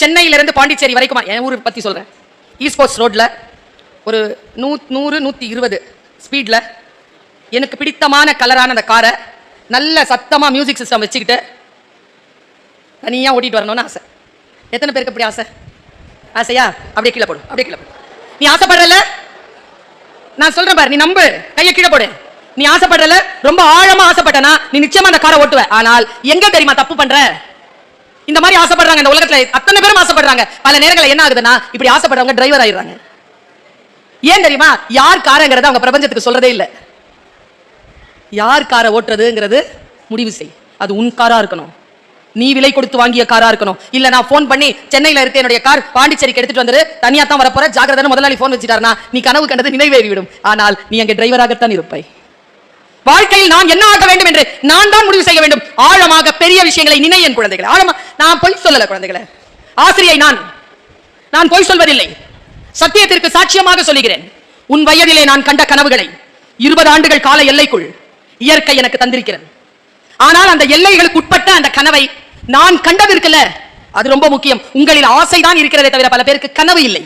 சென்னையிலிருந்து பாண்டிச்சேரி வரைக்கும்? என் ஊர் பற்றி சொல்கிறேன் ஈஸ்ட் கோஸ்ட் ரோட்டில் ஒரு நூ நூறு நூற்றி இருபது ஸ்பீடில் எனக்கு பிடித்தமான கலரான அந்த காரை நல்ல சத்தமாக மியூசிக் சிஸ்டம் வச்சுக்கிட்டு தனியாக ஓட்டிகிட்டு வரணும்னு ஆசை. எத்தனை பேருக்கு அப்படி ஆசை? ஆசையா? அப்படியே கீழே போடும் அப்படியே கீழே போடு. நீ ஆசைப்படுறல நான் சொல்கிறேன் பாரு நீ நம்பு. கையை கீழே போடு. நீ ஆசைப்படுறல ரொம்ப ஆழமாக ஆசைப்பட்டனா நீ நிச்சயமாக அந்த காரை ஓட்டுவ. ஆனால் எங்கே தெரியுமா தப்பு பண்ணுற இந்த மாதிரி ஆசைப்படுறாங்க இந்த உலகத்துல. அத்தனை பேரும் ஆசைப்படுறாங்க. பல நேரங்களில் என்ன ஆகுதுன்னா இப்படி ஆசைப்படுறவங்க டிரைவர் ஆயிடுறாங்க. ஏன் தெரியுமா? யார் காரங்கிறத அவங்க பிரபஞ்சத்துக்கு சொல்றதே இல்லை. யார் காரை ஓட்டுறதுங்கிறது முடிவு செய். அது உன் காரா இருக்கணும். நீ விலை கொடுத்து வாங்கிய காரா இருக்கணும். இல்ல நான் ஃபோன் பண்ணி சென்னையில இருக்க என்னுடைய கார் பாண்டிச்சேரிக்கு எடுத்துட்டு வந்துரு தனியா தான் வரப்போற ஜாகிரதை முதலாளி ஃபோன் வச்சுட்டாருனா நீ கனவு கண்டது நினைவேறிவிடும். ஆனால் நீ அங்கே டிரைவராகத்தான் இருப்பாய். வாழ்க்கையில் நான் என்ன ஆக வேண்டும் என்று நான் தான் முடிவு செய்ய வேண்டும். ஆழமாக பெரிய விஷயங்களை நினை என் குழந்தைகளை. ஆழமா நான் பொய் சொல்லல குழந்தைகளை. ஆசிரியை நான். நான் பொய் சொல்வதில்லை. சத்தியத்திற்கு சாட்சியமாக சொல்லுகிறேன் உன் வயதிலே நான் கண்ட கனவுகளை இருபது ஆண்டுகள் கால எல்லைக்குள் இயற்கை எனக்கு தந்திருக்கிறது. ஆனால் அந்த எல்லைகளுக்கு உட்பட்ட அந்த கனவை நான் கண்டது இருக்குல்ல அது ரொம்ப முக்கியம். உங்களில் ஆசைதான் இருக்கிறதே தவிர பல பேருக்கு கனவு இல்லை.